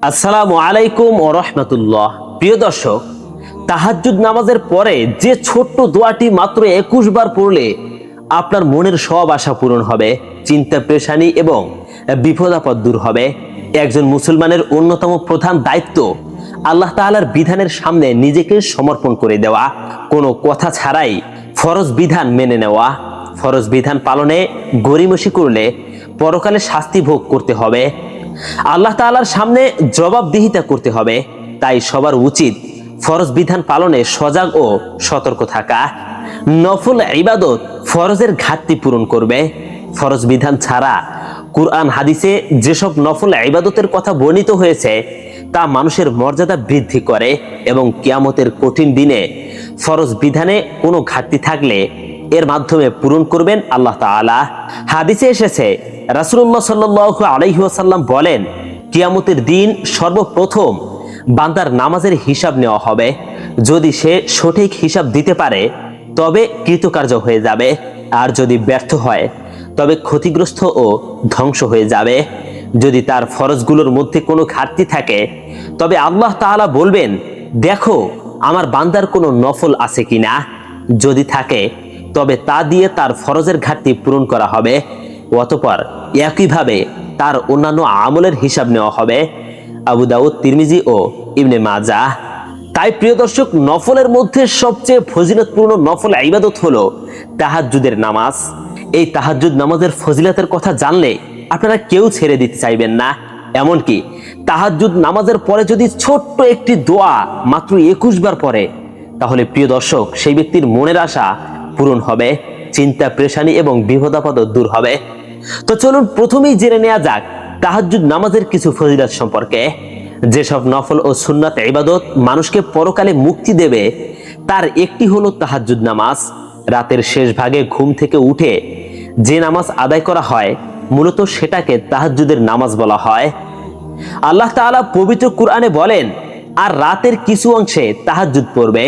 আসসালামু আলাইকুম ও রহমতুল্লাহ। প্রিয় দর্শক, তাহাজ্জুদ নামাজের পরে যে ছোট্ট দোয়াটি মাত্র একুশ বার পড়লে আপনার মনের সব আশা পূরণ হবে, চিন্তা পেশানি এবং বিপদাপদ দূর হবে। একজন মুসলমানের অন্যতম প্রধান দায়িত্ব আল্লাহ তাআলার বিধানের সামনে নিজেকে সমর্পণ করে দেওয়া। কোনো কথা ছাড়াই ফরজ বিধান মেনে নেওয়া। ফরজ বিধান পালনে গরিমসি করলে পরকালে শাস্তি ভোগ করতে হবে। আল্লাহ তাআলার সামনে জবাবদিহিতা করতে হবে। তাই সবার উচিত ফরজ বিধান পালনে সজাগ ও সতর্ক থাকা। নফল ইবাদত ফরজের ঘাটতি পূরণ করবে। ফরজ বিধান ছাড়া কুরআন হাদিসে যেসব নফল ইবাদতের কথা বর্ণিত হয়েছে, তা মানুষের মর্যাদা বৃদ্ধি করে এবং কিয়ামতের কঠিন দিনে ফরজ বিধানে কোনো ঘাটতি থাকলে এর মাধ্যমে পূরণ করবেন আল্লাহ তাআলা। হাদিসে এসেছে, রাসূলুল্লাহ সাল্লাল্লাহু আলাইহি ওয়াসাল্লাম বলেন, কিয়ামতের দিন সর্বপ্রথম বান্দার নামাজের হিসাব নেওয়া হবে। যদি সে সঠিক হিসাব দিতে পারে, তবে কৃতকার্য হয়ে যাবে। আর যদি ব্যর্থ হয়, তবে ক্ষতিগ্রস্ত ও ধ্বংস হয়ে যাবে। যদি তার ফরজগুলোর মধ্যে কোনো ঘাটতি থাকে, তবে আল্লাহ তাআলা বলবেন, দেখো, আমার বান্দার কোনো নফল আছে কিনা? যদি থাকে তবে তা দিয়ে তার ফরজের ঘাটতি পূরণ করা হবে। অতপর একইভাবে তার অন্যান্য আমলের হিসাব নেওয়া হবে। আবু দাউদ, তিরমিজি ও ইবনে মাজা তাই প্রিয় দর্শক, নফলের মধ্যে সবচেয়ে ফজিলতপূর্ণ নফল ইবাদত হলো তাহাজ্জুদের নামাজ। এই তাহাজ্জুদ নামাজের ফজিলতের কথা জানলে আপনারা কেউ ছেড়ে দিতে চাইবেন না। এমনকি তাহাজ্জুদ নামাজের পরে যদি ছোট্ট একটি দোয়া মাত্র একুশ বার পরে তাহলে প্রিয় দর্শক, সেই ব্যক্তির মনের আশা পূরণ হবে, চিন্তা প্রেশানি এবং বিপদাপদ দূর হবে। তো চলুন প্রথমেই জেনে নেওয়া যাক তাহাজ্জুদ নামাজের কিছু ফজিলত সম্পর্কে। যেসব নফল ও সুন্নাত ইবাদত মানুষকে পরকালে মুক্তি দেবে, তার একটি হলো তাহাজ্জুদ নামাজ। রাতের শেষ ভাগে ঘুম থেকে উঠে যে নামাজ আদায় করা হয়, মূলত সেটাকে তাহাজ্জুদের নামাজ বলা হয়। আল্লাহ তাআলা পবিত্র কুরআনে বলেন, আর রাতের কিছু অংশে তাহাজ্জুদ পড়বে,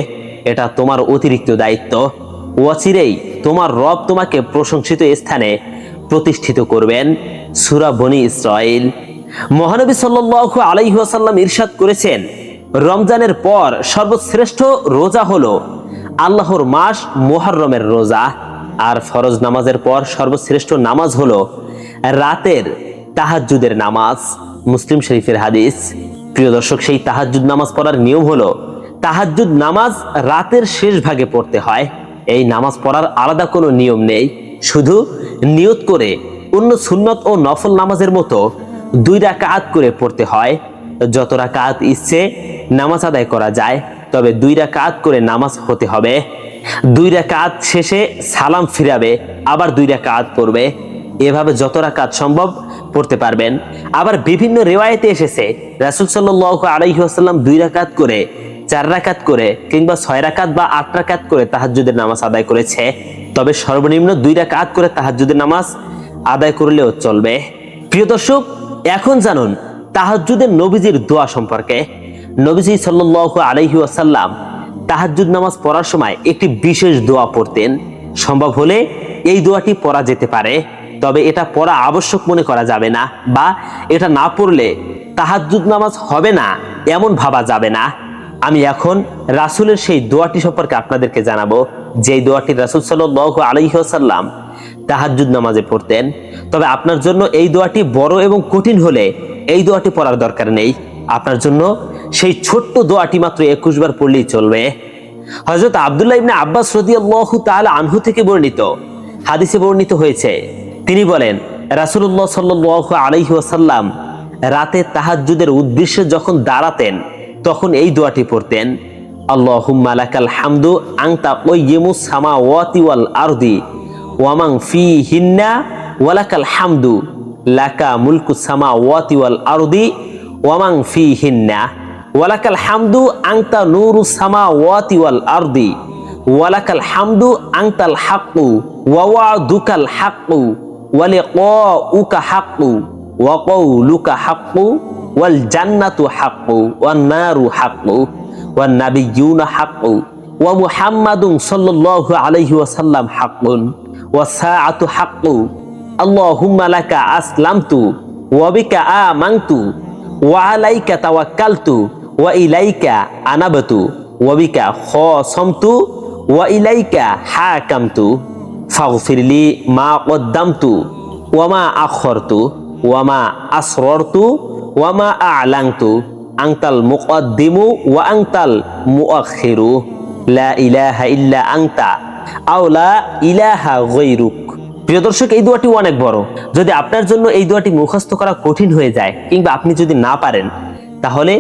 এটা তোমার অতিরিক্ত দায়িত্ব। ওয়াচিরেই তোমার রব তোমাকে প্রশংসিত স্থানে প্রতিষ্ঠিত করবেন। সূরা বনি ইসরাইল মহানবী সাল্লাল্লাহু আলাইহি ওয়াসাল্লাম ইরশাদ করেছেন, রমজানের পর সর্বশ্রেষ্ঠ রোজা হলো আল্লাহর মাস মুহররমের রোজা, আর ফরজ নামাজের পর সর্বশ্রেষ্ঠ নামাজ হলো রাতের তাহাজ্জুদের নামাজ। মুসলিম শরীফের হাদিস, প্রিয় দর্শক, সেই তাহাজ্জুদ নামাজ পড়ার নিয়ম হলো, তাহাজ্জুদ নামাজ রাতের শেষ ভাগে পড়তে হয়। এই নামাজ পড়ার আলাদা কোনো নিয়ম নেই। শুধু নিয়ত করে অন্য সুন্নত ও নফল নামাজের মতো দুই রাকাত করে পড়তে হয়। যত রাকাত ইচ্ছে নামাজ আদায় করা যায়, তবে দুই রাকাত করে নামাজ হতে হবে। দুই রাকাত শেষে সালাম ফিরাবে, আবার দুই রাকাত পড়বে। এভাবে যত রাকাত সম্ভব পড়তে পারবেন। আবার বিভিন্ন রেওয়ায়েতে এসেছে, রাসুল সাল্লাহ আলাইসাল্লাম দুই রাকাত করে চার রাকাত করে কিংবা ছয় রাকাত বা আট রাকাত করে তাহাজ্জুদের নামাজ আদায় করেছে। তবে সর্বনিম্ন দুই রাকাত করে তাহাজ্জুদের নামাজ আদায় করলেও চলবে। প্রিয় দর্শক, এখন জানুন তাহাজ্জুদের নবীজির দোয়া সম্পর্কে। নবীজি সাল্লাল্লাহু আলাইহি আসাল্লাম তাহাজ্জুদ নামাজ পড়ার সময় একটি বিশেষ দোয়া পড়তেন। সম্ভব হলে এই দোয়াটি পড়া যেতে পারে, তবে এটা পড়া আবশ্যক মনে করা যাবে না বা এটা না পড়লে তাহাজ্জুদ নামাজ হবে না, এমন ভাবা যাবে না। আমি এখন রাসূলের সেই দোয়াটি সম্পর্কে আপনাদেরকে জানাব। যেই দোয়াটি রাসূল সাল্লাল্লাহু আলাইহি ওয়াসাল্লাম তাহাজ্জুদ নামাজে পড়তেন, তবে আপনার জন্য এই দোয়াটি বড় এবং কঠিন হলে এই দোয়াটি পড়ার দরকার নেই। আপনার জন্য সেই ছোট্ট দোয়াটি মাত্র একুশ বার পড়লেই চলবে। হযরত আব্দুল্লাহ ইবনে আব্বাস রাদিয়াল্লাহু তাআলা আনহু থেকে বর্ণিত হাদিসে বর্ণিত হয়েছে, তিনি বলেন, রাসূলুল্লাহ সাল্লাল্লাহু আলাইহি ওয়াসাল্লাম রাতে তাহাজ্জুদের উদ্দেশ্যে যখন দাঁড়াতেন তখন এই দোয়াটি পড়তেন, আল্লাহুম্মা লাকাল হামদু আনতা কাইয়িমুস সামাওয়াতি ওয়াল আরদি ওয়ামাং ফি হিন্না ওয়ালাকাল হামদু লাকা মুলকু সামাওয়াতি ওয়াল আরদি ওয়ামাং ফি হিন্না ওয়ালাকাল হামদু আংতা নূরু সামাওয়াতি ওয়াল আরদি ওয়ালাকাল হামদু আংতাল হাক্কু ওয়াওয়াদুকাল হাক্কু ওয়ালিকাউকা হাক্কু ওয়াকাউলুকা হাক্কু ওয়াল জান্নাতু হাক্কু, ওয়ান নারু হাক্কু, ওয়ান নাবিয়্যুনা হাক্কু, ওয়া মুহাম্মাদুন সাল্লাল্লাহু আলাইহি ওয়াসাল্লাম হাক্কুন, ওয়া সাআতু হাক্কু, আল্লাহুম্মা লাকা আসলামতু, ওয়া বিকা আমানতু, ওয়া আলাইকা তাওয়াক্কালতু, ওয়া ইলাইকা আনাবতু, ওয়া বিকা খাসামতু, ওয়া ইলাইকা হাকামতু, ফাগফিরলি মা কদ্দামতু, ওয়া মা আখরতু, ওয়া মা আসররতু ওয়া মা আ'লানতু আংতাল মুকদ্দিমু ওয়া আংতাল মুআখিরু লা ইলাহা ইল্লা আও লা ইলাহা গৈরুক প্রিয় দর্শক, এই দোয়াটি অনেক বড়। যদি আপনার জন্য এই দোয়াটি মুখস্থ করা কঠিন হয়ে যায় কিংবা আপনি যদি না পারেন, তাহলে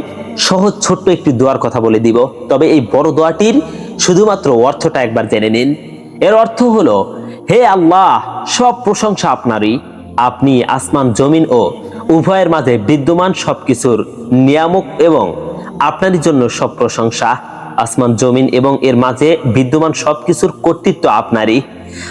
সহজ ছোট্ট একটি দোয়ার কথা বলে দিব। তবে এই বড় দোয়াটির শুধুমাত্র অর্থটা একবার জেনে নিন। এর অর্থ হলো, হে আল্লাহ, সব প্রশংসা আপনারই। আপনি আসমান, জমিন ও উভয়ের মাঝে বিদ্যমান সবকিছুর নিয়ামক এবং আপনারই জন্য সব প্রশংসা। আসমান, জমিন এবং এর মাঝে বিদ্যমান সব কিছুর কর্তৃত্ব আপনারই।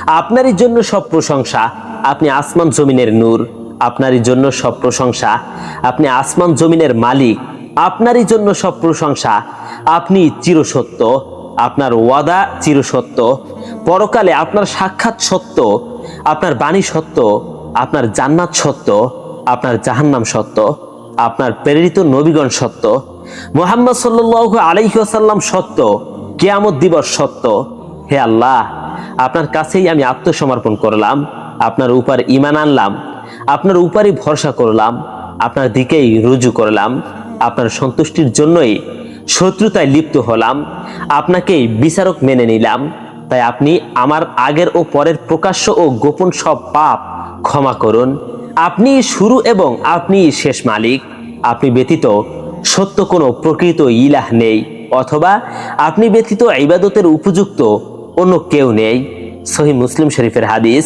আপনারই জন্য সব প্রশংসা। আপনি আসমান, জমিনের নূর। আপনারই জন্য সব প্রশংসা। আপনি আসমান, জমিনের মালিক। আপনারই জন্য সব প্রশংসা। আপনি চিরসত্য। আপনার ওয়াদা চিরসত্য। পরকালে আপনার সাক্ষাৎ সত্য। আপনার বাণী সত্য। আপনার জান্নাত সত্য। আপনার জাহান্নাম সত্য, আপনার প্রেরিত নবীগণ সত্য, মোহাম্মদ সাল্লু আলাইসাল্লাম সত্য, কেয়ামত দিবস সত্য। হে আল্লাহ, আপনার কাছেই আমি আত্মসমর্পণ করলাম, আপনার উপর ইমান আনলাম, আপনার উপরই ভরসা করলাম, আপনার দিকেই রুজু করলাম, আপনার সন্তুষ্টির জন্যই শত্রুতায় লিপ্ত হলাম, আপনাকেই বিচারক মেনে নিলাম, তাই আপনি আমার আগের ও পরের প্রকাশ্য ও গোপন সব পাপ ক্ষমা করুন আপনি শুরু এবং আপনি শেষ মালিক। আপনি ব্যতীত সত্য কোনো প্রকৃত ইলাহ নেই, অথবা আপনি ব্যতীত ইবাদতের উপযুক্ত অন্য কেউ নেই। সহি মুসলিম শরীফের হাদিস।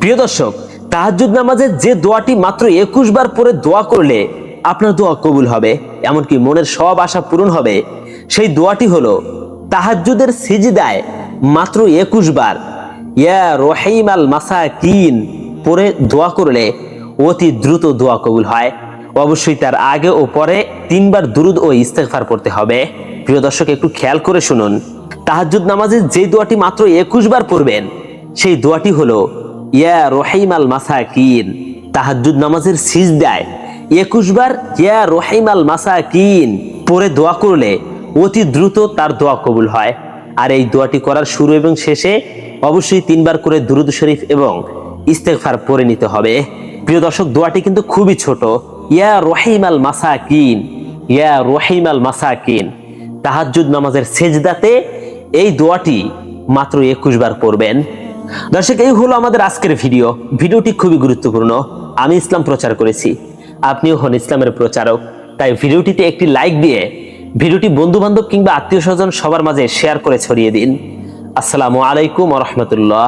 প্রিয় দর্শক, তাহাজ্জুদ নামাজের যে দোয়াটি মাত্র একুশ বার পরে দোয়া করলে আপনার দোয়া কবুল হবে, এমনকি মনের সব আশা পূরণ হবে। সেই দোয়াটি হলো, তাহাজ্জুদের সিজিদায় মাত্র একুশ বার, ইয়া রহিম আল মাসাকিন পরে দোয়া করলে অতি দ্রুত দোয়া কবুল হয়। অবশ্যই তার আগে ও পরে তিনবার দুরুদ ও ইস্তেগফার পড়তে হবে। প্রিয় দর্শক, একটু খেয়াল করে শুনুন। তাহাজ্জুদ নামাজে যে দোয়াটি মাত্র একুশ বার পড়বেন, সেই দোয়াটি হলো, ইয়া রহিম আল মাসাকিন। তাহাজ্জুদ নামাজের সিজদায় একুশ বার, ইয়া রহিম আল মাসাকিন। পরে দোয়া করলে অতি দ্রুত তার দোয়া কবুল হয়। আর এই দোয়াটি করার শুরু এবং শেষে অবশ্যই তিনবার করে দুরুদ শরীফ এবং ইস্তেগফার পড়ে নিতে হবে। প্রিয় দর্শক, দোয়াটি কিন্তু খুবই ছোট। ইয়া রহিম আল মাসাকিন, ইয়া রহিম আল মাসাকিন। তাহাজ্জুদ নামাজের সেজদাতে এই দোয়াটি মাত্র একুশ বার পড়বেন। দর্শক, এই হলো আমাদের আজকের ভিডিও। ভিডিওটি খুবই গুরুত্বপূর্ণ। আমি ইসলাম প্রচার করেছি। আপনিও হন ইসলামের প্রচারক। তাই ভিডিওটিতে একটি লাইক দিয়ে ভিডিওটি বন্ধু বান্ধব কিংবা আত্মীয় স্বজন সবার মাঝে শেয়ার করে ছড়িয়ে দিন। আসসালামু আলাইকুম রহমতুল্লাহ।